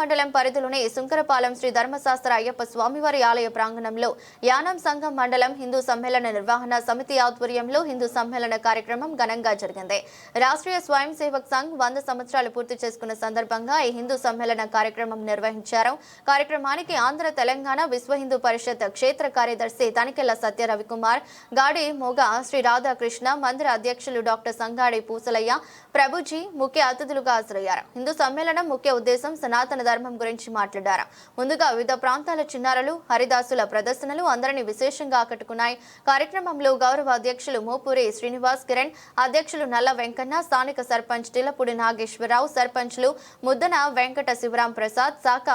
మండలం పరిధిలోని సుంకరపాలెం శ్రీ ధర్మశాస్త్ర అయ్యప్ప స్వామివారి ఆలయ ప్రాంగణంలో యానం సంఘం మండలం హిందూ సమ్మేళన నిర్వహణ సమితి ఆధ్వర్యంలో హిందూ సమ్మేళన కార్యక్రమం ఘనంగా జరిగింది. రాష్ట్రీయ స్వయం సేవక్ సంఘ్ వంద సంవత్సరాలు పూర్తి చేసుకున్న సందర్భంగా ఈ హిందూ సమ్మేళన కార్యక్రమం నిర్వహించారు. కార్యక్రమానికి ఆంధ్ర తెలంగాణ విశ్వ హిందూ పరిషత్ క్షేత్ర కార్యదర్శి తనికెళ్ళ సత్య రవికుమార్ గాడి మోగ శ్రీ రాధాకృష్ణ మందిర అధ్యక్షులు డాక్టర్ సంగాడి పూసలయ్య ప్రభుజీ ముఖ్య అతిథులుగా హాజరయ్యారు. హిందూ సమ్మేళనం ముఖ్య ఉద్దేశం సనాతన ధర్మం గురించి మాట్లాడారు. ముందుగా వివిధ ప్రాంతాల చిన్నారులు హరిదాసుల ప్రదర్శనలు అందరినీ విశేషంగా ఆకట్టుకున్నాయి. కార్యక్రమంలో గౌరవ అధ్యక్షులు మోపూరి శ్రీనివాస్ కిరణ్ అధ్యక్షులు నల్ల వెంకన్న స్థానిక సర్పంచ్ టిలపూడి నాగేశ్వరరావు సర్పంచ్లు ముద్దన వెంకట శివరాం ప్రసాద్ శాఖ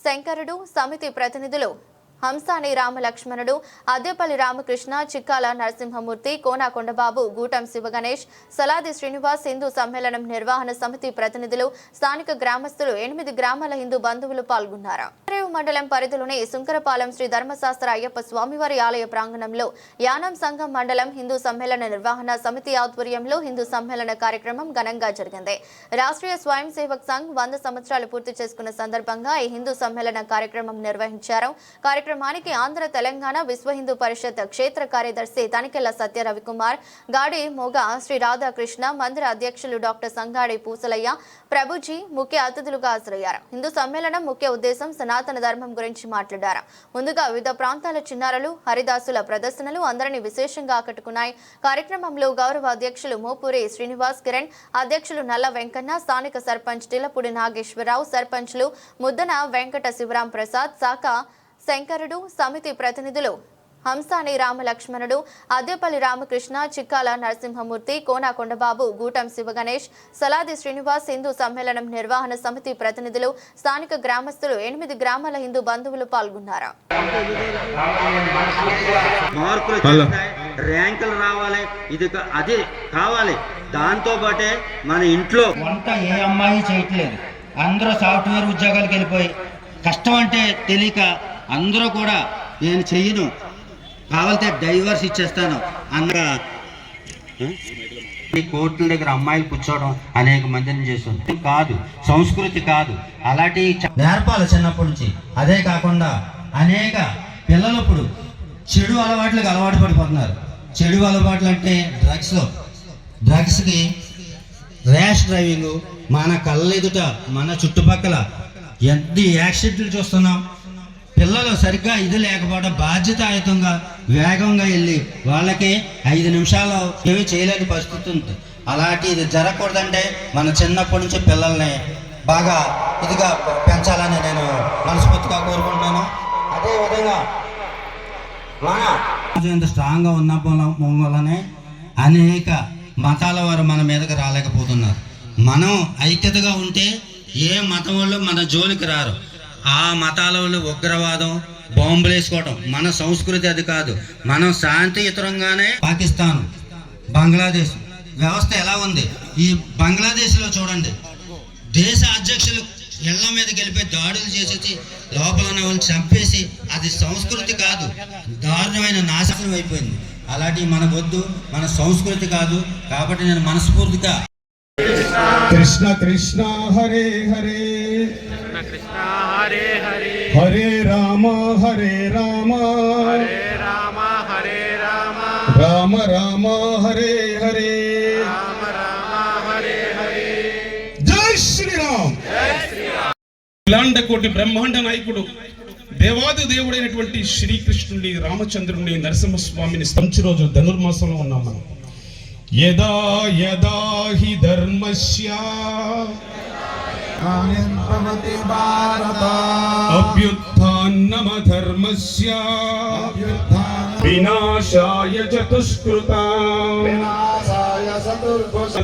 శంకరుడు సమితి ప్రతినిధులు హంసాని రామలక్ష్మణుడు అద్దెపల్లి రామకృష్ణ చిక్కాల నరసింహమూర్తి కోనా కొండబాబు గూటం శివగణేష్ సలాది శ్రీనివాస్ హిందూ సమ్మేళనం నిర్వహణ సమితి ప్రతినిధులు స్థానిక గ్రామస్తులు ఎనిమిది గ్రామాల హిందూ బంధువులు పాల్గొన్నారు. మండలం పరిధిలోని సుంకరపాలెం శ్రీ ధర్మశాస్త్ర అయ్యప్ప స్వామివారి ఆలయ ప్రాంగణంలో యానం సంఘం మండలం హిందూ సమ్మేళన నిర్వహణ సమితి ఆధ్వర్యంలో హిందూ సమ్మేళన కార్యక్రమం ఘనంగా జరిగింది. రాష్ట్రీయ స్వయం సేవక్ సంఘ్ వంద సంవత్సరాలు పూర్తి చేసుకున్న సందర్భంగా ఈ హిందూ సమ్మేళన కార్యక్రమం నిర్వహించారు. కార్యక్రమానికి ఆంధ్ర తెలంగాణ విశ్వ హిందూ పరిషత్ క్షేత్ర కార్యదర్శి తనికెళ్ళ సత్య రవికుమార్ గాడి మోగ శ్రీ రాధాకృష్ణ మందిర అధ్యక్షులు డాక్టర్ సంగాడి పూసలయ్య ప్రభుజీ ముఖ్య అతిథులుగా హాజరయ్యారు. హిందూ సమ్మేళనం ముఖ్య ఉద్దేశం సనాతన ధర్మం గురించి మాట్లాడారు. ముందుగా వివిధ ప్రాంతాల చిన్నారులు హరిదాసుల ప్రదర్శనలు అందరినీ విశేషంగా ఆకట్టుకున్నాయి. కార్యక్రమంలో గౌరవ అధ్యక్షులు మోపూరి శ్రీనివాస్ కిరణ్ అధ్యక్షులు నల్ల వెంకన్న స్థానిక సర్పంచ్ టిలపూడి నాగేశ్వరరావు సర్పంచ్లు ముద్దన వెంకట శివరాం ప్రసాద్ శాఖ శంకరుడు సమితి ప్రతినిధులు హంసాని రామలక్ష్మణుడు అద్దెపల్లి రామకృష్ణ చిక్కాల నరసింహమూర్తి కోనా కొండబాబు గూటం శివగణేష్ సలాది శ్రీనివాస్ హిందూ సమ్మేళనం నిర్వహణ సమితి ప్రతినిధులు స్థానిక గ్రామస్తులు ఎనిమిది గ్రామాల హిందూ బంధువులు పాల్గొన్నారు. ర్యాంకులు రావాలి ఇది అది కావాలి. దాంతో పాటే మన ఇంట్లో వంట ఏ అమ్మాయి చేయట్లేదు. అందరూ సాఫ్ట్వేర్ ఉద్యోగాలకు వెళ్ళిపోయి కష్టం అంటే తెలియక అందరూ కూడా నేను చెయ్యను. కావాలంటే డైవర్స్ ఇచ్చేస్తాను. అన్నగా ఈ కోర్టుల దగ్గర అమ్మాయిలు కూర్చోవడం అనేక మందిని చేస్తుంది. కాదు. సంస్కృతి కాదు. అలాంటి నేర్పాలి చిన్నప్పటి నుంచి. అదే కాకుండా అనేక పిల్లలు ఇప్పుడు చెడు అలవాట్లకు అలవాటు పడిపోతున్నారు. చెడు అలవాట్లు అంటే డ్రగ్స్ డ్రగ్స్కి ర్యాష్ డ్రైవింగ్ మన కళ్ళెదుట మన చుట్టుపక్కల ఎంత యాక్సిడెంట్లు చూస్తున్నాం. పిల్లలు సరిగ్గా ఇది లేకపోవడం బాధ్యతాయుతంగా వేగంగా వెళ్ళి వాళ్ళకి ఐదు నిమిషాలు ఏమి చేయలేని పరిస్థితి ఉంది అలాంటి ఇది జరగకూడదంటే మన చిన్నప్పటి నుంచి పిల్లల్ని బాగా ఇదిగా పెంచాలని నేను మనస్ఫూర్తిగా కోరుకుంటున్నాను. అదేవిధంగా మన ఇంత స్ట్రాంగ్గా ఉన్న వల్లనే అనేక మతాల వారు మన మీదకి రాలేకపోతున్నారు. మనం ఐక్యతగా ఉంటే ఏ మతం వాళ్ళు మన జోలికి రారు. ఆ మతాల వాళ్ళు ఉగ్రవాదం బాంబులు మన సంస్కృతి అది కాదు. మనం శాంతియుతంగానే పాకిస్తాన్ బంగ్లాదేశ్ వ్యవస్థ ఎలా ఉంది? ఈ బంగ్లాదేశ్లో చూడండి. దేశ అధ్యక్షులు ఇళ్ళ మీద గెలిపే దాడులు చేసేసి లోపల ఉన్న వాళ్ళని చంపేసి అది సంస్కృతి కాదు. దారుణమైన నాశనం అయిపోయింది. అలాంటివి మన వద్దు మన సంస్కృతి కాదు. కాబట్టి నేను మనస్ఫూర్తిగా కృష్ణ కృష్ణ హరే హరే. హరే హరే. హరే రామ హరే రామ. హరే రామ హరే రామ. రామ రామ హరే హరే. రామ రామ హరే హరే. జై శ్రీరామ్. ఇలాంటి కోటి బ్రహ్మాండ నాయకుడు దేవాది దేవుడైనటువంటి శ్రీకృష్ణుడి రామచంద్రుని నరసింహస్వామిని సంచి రోజు ధనుర్మాసంలో ఉన్నాం మనం. యదా యదా హి ధర్మస్య. భవతి భారత అభ్యుత్థాన్నమ ధర్మస్య వినాశాయ చతుష్కృతా వినాశాయ చతుర్భుజ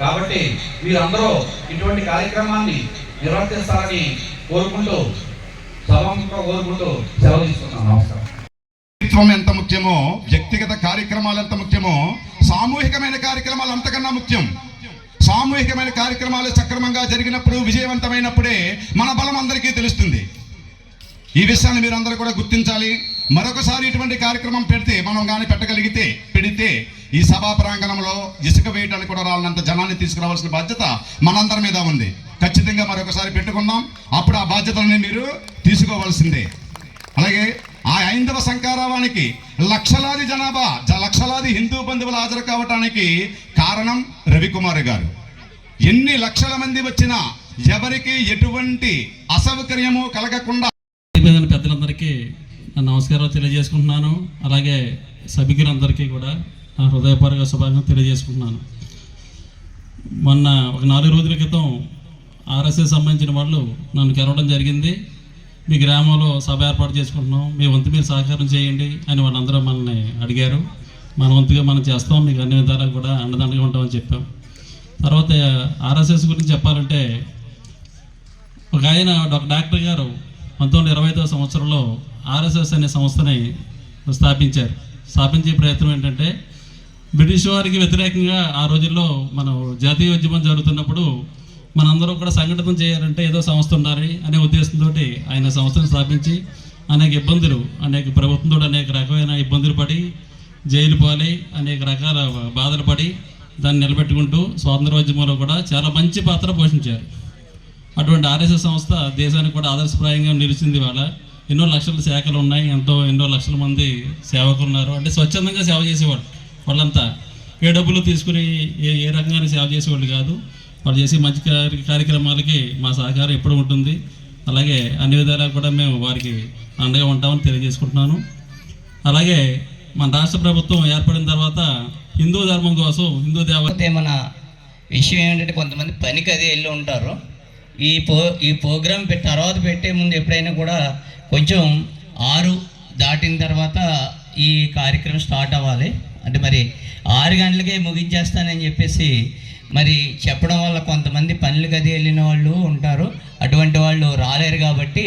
కాబట్టి మీరందరూ ఇటువంటి కార్యక్రమాన్ని నిర్వర్తిస్తారని కోరుకుంటూ సభాముఖంగా కోరుకుంటూ సెలవు తీసుకున్నాను నమస్కారం. వ్యక్తిత్వం ఎంత ముఖ్యమో వ్యక్తిగత కార్యక్రమాలు ఎంత ముఖ్యమో సామూహికమైన కార్యక్రమాలు అంతకన్నా ముఖ్యం. సామూహికమైన కార్యక్రమాలు సక్రమంగా జరిగినప్పుడు విజయవంతమైనప్పుడే మన బలం అందరికీ తెలుస్తుంది. ఈ విషయాన్ని మీరు కూడా గుర్తించాలి. మరొకసారి ఇటువంటి కార్యక్రమం పెడితే మనం కానీ పెట్టగలిగితే పెడితే ఈ సభా ప్రాంగణంలో ఇసుక వేయడానికి కూడా రాలనంత జనాన్ని తీసుకురావాల్సిన బాధ్యత మనందరి మీద ఉంది. ఖచ్చితంగా మరొకసారి పెట్టుకుందాం. అప్పుడు ఆ బాధ్యతలని మీరు తీసుకోవాల్సిందే. అలాగే ఆ ఐందవ సంకారావానికి లక్షలాది జనాభా లక్షలాది హిందూ బంధువులు హాజరు కావటానికి కారణం రవికుమార్ గారు. ఎన్ని లక్షల మంది వచ్చినా ఎవరికి ఎటువంటి అసౌకర్యము కలగకుండా పెద్దలందరికీ. నమస్కారాలు తెలియజేసుకుంటున్నాను. అలాగే సభికులందరికీ కూడా. నా హృదయపూర్వక శుభాకాంక్షలు తెలియజేసుకుంటున్నాను. మొన్న ఒక నాలుగు రోజుల క్రితం ఆర్ఎస్ఎస్ సంబంధించిన వాళ్ళు నన్ను కలవడం జరిగింది. మీ గ్రామంలో సభ ఏర్పాటు చేసుకుంటున్నాం. మీ వంతు మీరు సహకారం చేయండి అని వాళ్ళందరూ మనల్ని అడిగారు. మన వంతుగా మనం చేస్తాం. మీకు అన్ని విధాలా కూడా అండదండగా ఉంటామని చెప్పాం. తర్వాత ఆర్ఎస్ఎస్ గురించి చెప్పాలంటే ఒక ఆయన ఒక డాక్టర్ గారు పంతొమ్మిది ఇరవై ఐదవ సంవత్సరంలో ఆర్ఎస్ఎస్ అనే సంస్థని స్థాపించారు. స్థాపించే ప్రయత్నం ఏంటంటే బ్రిటిష్ వారికి వ్యతిరేకంగా ఆ రోజుల్లో మనం జాతీయ ఉద్యమం జరుగుతున్నప్పుడు మనందరూ కూడా సంఘటన చేయాలంటే ఏదో సంస్థ ఉండాలి అనే ఉద్దేశంతో ఆయన సంస్థను స్థాపించి అనేక ఇబ్బందులు అనేక ప్రభుత్వంతో అనేక రకమైన ఇబ్బందులు పడి జైలు పాలై అనేక రకాల బాధలు పడి దాన్ని నిలబెట్టుకుంటూ స్వాతంత్రోద్యమంలో కూడా చాలా మంచి పాత్ర పోషించారు. అటువంటి ఆర్ఎస్ఎస్ సంస్థ దేశానికి కూడా ఆదర్శప్రాయంగా నిలిచింది వాళ్ళ ఎన్నో లక్షల శాఖలు ఉన్నాయి ఎంతో ఎన్నో లక్షల మంది సేవకులు ఉన్నారు. అంటే స్వచ్ఛందంగా సేవ చేసేవాళ్ళు. వాళ్ళంతా ఏ డబ్బులు తీసుకుని ఏ ఏ రంగాన్ని సేవ చేసేవాళ్ళు కాదు. వాళ్ళు చేసే మంచి కార్య- కార్యక్రమాలకి మా సహకారం ఎప్పుడు ఉంటుంది. అలాగే అన్ని విధాలా కూడా మేము వారికి అండగా ఉంటామని తెలియజేసుకుంటున్నాను. అలాగే మన రాష్ట్ర ప్రభుత్వం ఏర్పడిన తర్వాత హిందూ ధర్మం కోసం హిందూ దేవతే మన విషయం ఏంటంటే కొంతమంది పనికి అదే వెళ్ళి ఉంటారు. ఈ పో ఈ ప్రోగ్రామ్ తర్వాత పెట్టే ముందు ఎప్పుడైనా కూడా కొంచెం ఆరు దాటిన తర్వాత ఈ కార్యక్రమం స్టార్ట్ అవ్వాలి. అంటే మరి ఆరు గంటలకే ముగించేస్తానని చెప్పేసి మరి చెప్పడం వల్ల కొంతమంది పనులు అది వెళ్ళిన వాళ్ళు ఉంటారు. అటువంటి వాళ్ళు రాలేరు కాబట్టి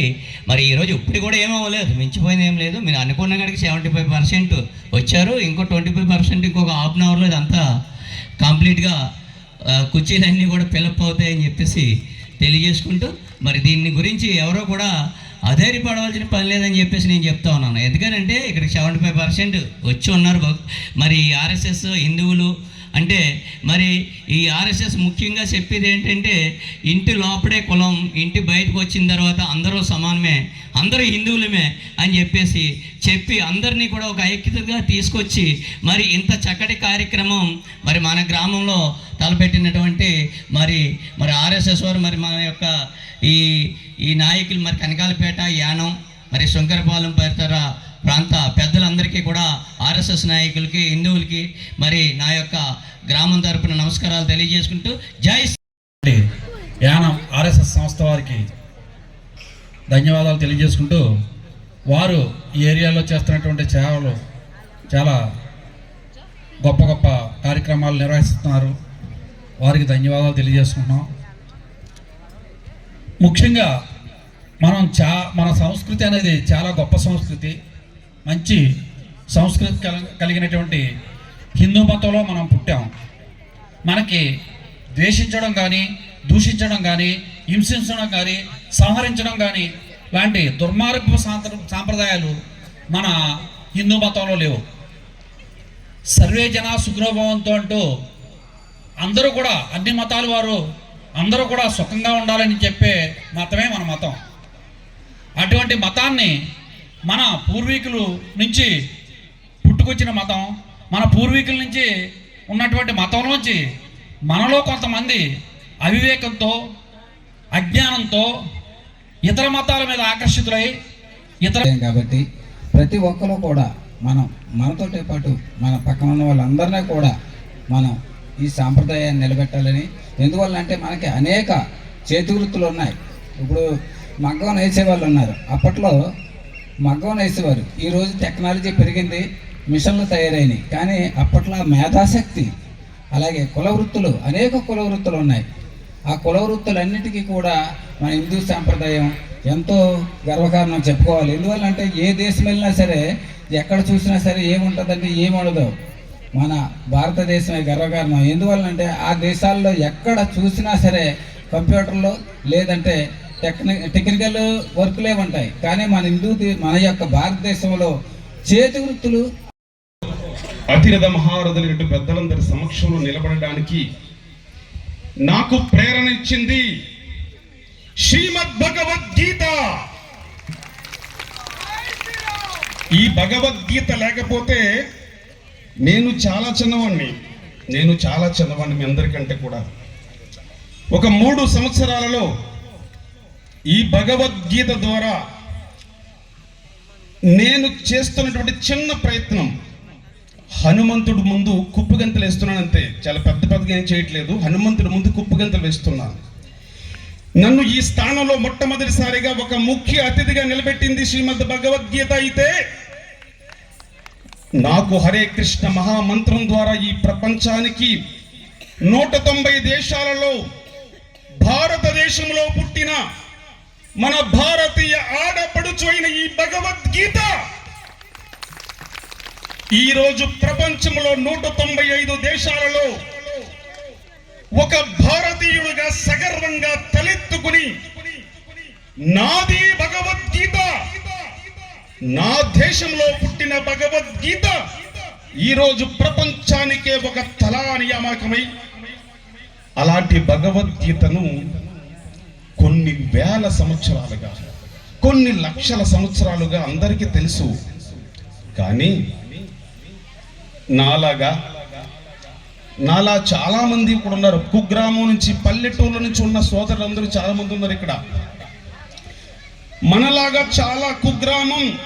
మరి ఈరోజు ఇప్పుడు కూడా ఏమీ అవ్వలేదు. మించిపోయింది ఏం లేదు. మీరు అనుకున్న కాడికి సెవెంటీ ఫైవ్ పర్సెంట్ వచ్చారు. ఇంకో ట్వంటీ ఫైవ్ పర్సెంట్ ఇంకొక హాఫ్ అన్ అవర్లో ఇదంతా కంప్లీట్గా కుర్చీలన్నీ కూడా ఫిలప్ అవుతాయని చెప్పేసి తెలియజేసుకుంటూ మరి దీన్ని గురించి ఎవరో కూడా అధైర్యపడవలసిన పని లేదని చెప్పేసి నేను చెప్తా ఉన్నాను. ఎందుకనంటే ఇక్కడ సెవెంటీ ఫైవ్ పర్సెంట్ వచ్చి ఉన్నారు మరి ఆర్ఎస్ఎస్ హిందువులు అంటే మరి ఈ ఆర్ఎస్ఎస్ ముఖ్యంగా చెప్పేది ఏంటంటే ఇంటి లోపడే కులం ఇంటి బయటకు వచ్చిన తర్వాత అందరూ సమానమే అందరూ హిందువులమే అని చెప్పేసి చెప్పి అందరినీ కూడా ఒక ఐక్యతగా తీసుకొచ్చి మరి ఇంత చక్కటి కార్యక్రమం మరి మన గ్రామంలో తలపెట్టినటువంటి మరి మరి ఆర్ఎస్ఎస్ వారు మరి మన యొక్క ఈ ఈ నాయకులు మరి కనకాలపేట యానం మరి శంకరపాలెం పరితర ప్రాంత పెద్దలందరికీ కూడా ఆర్ఎస్ఎస్ నాయకులకి హిందువులకి మరి నా యొక్క గ్రామం తరపున నమస్కారాలు తెలియజేసుకుంటూ జై యానం ఆర్ఎస్ఎస్ సంస్థ వారికి ధన్యవాదాలు తెలియజేసుకుంటూ వారు ఈ ఏరియాలో చేస్తున్నటువంటి సేవలు చాలా గొప్ప గొప్ప కార్యక్రమాలు నిర్వహిస్తున్నారు. వారికి ధన్యవాదాలు తెలియజేసుకుంటున్నాం. ముఖ్యంగా మనం చా మన సంస్కృతి అనేది చాలా గొప్ప సంస్కృతి. మంచి సంస్కృతి కల- కలిగినటువంటి హిందూ మతంలో మనం పుట్టాం. మనకి ద్వేషించడం కానీ దూషించడం కానీ హింసించడం కానీ సంహరించడం కానీ లాంటి దుర్మార్గపు సాంప్ర సాంప్రదాయాలు మన హిందూ మతంలో లేవు. సర్వే జన సుగ్రభవంతో అంటూ అందరూ కూడా అన్ని మతాల వారు అందరూ కూడా సుఖంగా ఉండాలని చెప్పే మతమే మన మతం. అటువంటి మతాన్ని మన పూర్వీకులు నుంచి పుట్టుకొచ్చిన మతం మన పూర్వీకుల నుంచి ఉన్నటువంటి మతంలోంచి మనలో కొంతమంది అవివేకంతో అజ్ఞానంతో ఇతర మతాల మీద ఆకర్షితులై ఇతర కాబట్టి ప్రతి ఒక్కరు కూడా మనం మనతోటే పాటు మన పక్కన ఉన్న వాళ్ళందరినీ కూడా మనం ఈ సాంప్రదాయాన్ని నిలబెట్టాలని ఎందువల్ల అంటే మనకి అనేక చేతి వృత్తులు ఉన్నాయి. ఇప్పుడు మగ్గం వేసే వాళ్ళు ఉన్నారు. అప్పట్లో మగ్గం వేసేవారు. ఈరోజు టెక్నాలజీ పెరిగింది మిషన్లు తయారైనవి కానీ అప్పట్లో మేధాశక్తి అలాగే కుల వృత్తులు అనేక కుల వృత్తులు ఉన్నాయి. ఆ కుల వృత్తులన్నిటికీ కూడా మన హిందూ సాంప్రదాయం ఎంతో గర్వకారణం చెప్పుకోవాలి. ఎందువల్ల అంటే ఏ దేశం వెళ్ళినా సరే ఎక్కడ చూసినా సరే ఏముంటుందంటే ఏముండదు. మన భారతదేశమే గర్వకారణం. ఎందువల్లంటే ఆ దేశాల్లో ఎక్కడ చూసినా సరే కంప్యూటర్లో లేదంటే టెక్ని టెక్నికల్ వర్క్లే ఉంటాయి. కానీ మన హిందూ మన యొక్క భారతదేశంలో చేతి వృత్తులు అతిరథ మహారథులు పెద్దలందరి సమక్షంలో నిలబడడానికి నాకు ప్రేరణ ఇచ్చింది శ్రీమద్ భగవద్గీత ఈ భగవద్గీత లేకపోతే నేను చాలా చిన్నవాణ్ణి. నేను చాలా చిన్నవాణ్ణి మీ అందరికంటే కూడా. ఒక మూడు సంవత్సరాలలో ఈ భగవద్గీత ద్వారా నేను చేస్తున్నటువంటి చిన్న ప్రయత్నం. హనుమంతుడు ముందు కుప్పగంతలు వేస్తున్నాను అంతే చాలా పెద్ద పెద్దగా ఏం చేయట్లేదు. హనుమంతుడు ముందు కుప్పగంతలు వేస్తున్నాను నన్ను ఈ స్థానంలో మొట్టమొదటిసారిగా ఒక ముఖ్య అతిథిగా నిలబెట్టింది శ్రీమద్ భగవద్గీత అయితే నాకు హరే కృష్ణ మహామంత్రం ద్వారా ఈ ప్రపంచానికి నూట తొంభై దేశాలలో భారతదేశంలో పుట్టిన మన భారతీయ ఆడపడుచు అయిన ఈ భగవద్గీత. ఈ రోజు ప్రపంచంలో నూట తొంభై ఐదు దేశాలలో ఒక భారతీయుడిగా సగర్వంగా తలెత్తుకుని నాది భగవద్ నా దేశంలో పుట్టిన భగవద్గీత ఈరోజు ప్రపంచానికే ఒక తలా నియామకమై అలాంటి భగవద్గీతను కొన్ని వేల సంవత్సరాలుగా కొన్ని లక్షల సంవత్సరాలుగా అందరికీ తెలుసు. కానీ నాలాగా నాలా చాలామంది ఇప్పుడు ఉన్నారు. కుగ్రామం నుంచి పల్లెటూళ్ళ నుంచి ఉన్న సోదరులందరూ చాలామంది ఉన్నారు ఇక్కడ. మనలాగా చాలా కుగ్రామం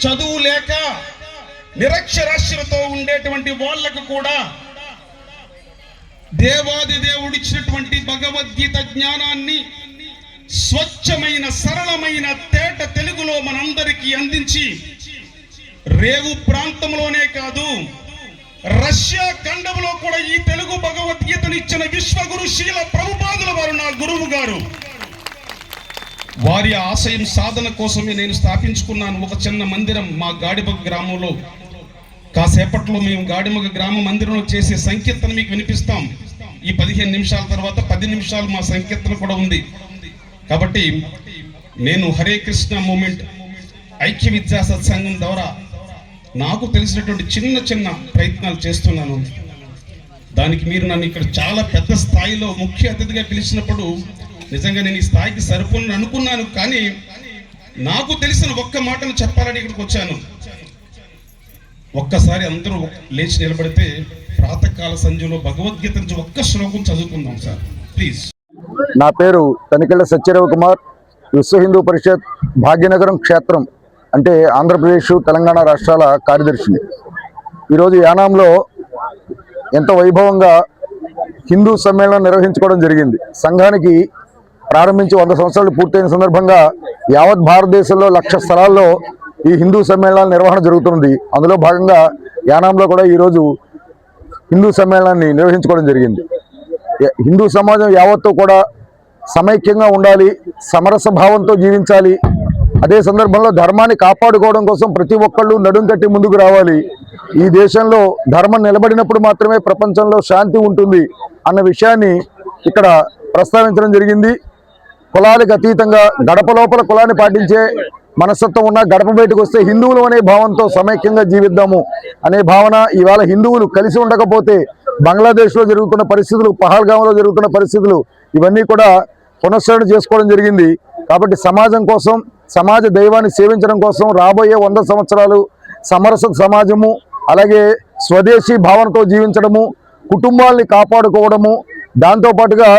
చదువు లేక నిరక్షరాస్యులతో ఉండేటువంటి వాళ్ళకు కూడా దేవాది దేవుడిచ్చినటువంటి భగవద్గీత జ్ఞానాన్ని స్వచ్ఛమైన సరళమైన తేట తెలుగులో మనందరికీ అందించి రేవు ప్రాంతంలోనే కాదు రష్యా ఖండంలో కూడా ఈ తెలుగు భగవద్గీతను ఇచ్చిన విశ్వగురు శీల ప్రభుపాదుల వారు నా గురువు గారు. వారి ఆశయం సాధన కోసమే నేను స్థాపించుకున్నాను ఒక చిన్న మందిరం మా గాడిబగ గ్రామంలో. కాసేపట్లో మేము గాడిమగ గ్రామ మందిరంలో చేసే సంకీర్తన మీకు వినిపిస్తాం. ఈ పదిహేను నిమిషాల తర్వాత పది నిమిషాలు మా సంకీర్తన కూడా ఉంది. కాబట్టి నేను హరే కృష్ణ మూమెంట్ ఐక్య విద్యా సత్సంగం ద్వారా నాకు తెలిసినటువంటి చిన్న చిన్న ప్రయత్నాలు చేస్తున్నాను. దానికి మీరు నన్ను ఇక్కడ చాలా పెద్ద స్థాయిలో ముఖ్య అతిథిగా పిలిచినప్పుడు నిజంగా నేను ఈ స్థాయికి సరిపోను అనుకున్నాను కానీ నాకు తెలిసిన ఒక్క మాటను చెప్పాలని ఇక్కడికి వచ్చాను. ఒక్కసారి అందరూ లేచి నిలబడితే ప్రాతకాల సంధ్యలో భగవద్గీత నుంచి ఒక్క శ్లోకం చదువుకుందాం సార్. ప్లీజ్ నా పేరు తనికెళ్ళ సత్యరవి కుమార్ విశ్వ హిందూ పరిషత్ భాగ్యనగరం క్షేత్రం అంటే ఆంధ్రప్రదేశ్ తెలంగాణ రాష్ట్రాల కార్యదర్శిని. ఈరోజు యానాంలో ఎంత వైభవంగా హిందూ సమ్మేళనం నిర్వహించుకోవడం జరిగింది. సంఘానికి ప్రారంభించి వంద సంవత్సరాలు పూర్తయిన సందర్భంగా యావత్ భారతదేశంలో లక్ష స్థలాల్లో ఈ హిందూ సమ్మేళనాల నిర్వహణ జరుగుతుంది అందులో భాగంగా యానాంలో కూడా ఈరోజు హిందూ సమ్మేళనాన్ని నిర్వహించుకోవడం జరిగింది. హిందూ సమాజం యావత్తు కూడా సమైక్యంగా ఉండాలి సమరస భావంతో జీవించాలి. అదే సందర్భంలో ధర్మాన్ని కాపాడుకోవడం కోసం ప్రతి ఒక్కళ్ళు నడుం కట్టి ముందుకు రావాలి. ఈ దేశంలో ధర్మం నిలబడినప్పుడు మాత్రమే ప్రపంచంలో శాంతి ఉంటుంది అన్న విషయాన్ని ఇక్కడ ప్రస్తావించడం జరిగింది. కులాలకు అతీతంగా గడప లోపల కులాన్ని పాటించే మనస్తత్వం ఉన్న గడప బయటకు వస్తే హిందువులు అనే భావంతో సమైక్యంగా జీవిద్దాము అనే భావన ఇవాళ హిందువులు కలిసి ఉండకపోతే బంగ్లాదేశ్లో జరుగుతున్న పరిస్థితులు పహల్గాంలో జరుగుతున్న పరిస్థితులు ఇవన్నీ కూడా పునశ్చరణ చేసుకోవడం జరిగింది. కాబట్టి సమాజం కోసం సమాజ దైవాన్ని సేవించడం కోసం రాబోయే వంద సంవత్సరాలు సమరస సమాజము అలాగే స్వదేశీ భావనతో జీవించడము కుటుంబాల్ని కాపాడుకోవడము దాంతోపాటుగా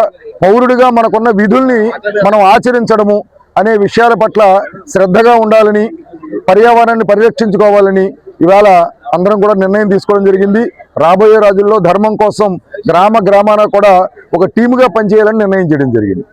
పౌరుడిగా మనకున్న విధుల్ని మనం ఆచరించడము అనే విషయాల పట్ల శ్రద్ధగా ఉండాలని పర్యావరణాన్ని పరిరక్షించుకోవాలని ఇవాళ అందరం కూడా నిర్ణయం తీసుకోవడం జరిగింది. రాబోయే రోజుల్లో ధర్మం కోసం గ్రామ గ్రామాన కూడా ఒక టీముగా పనిచేయాలని నిర్ణయం చేయడం జరిగింది.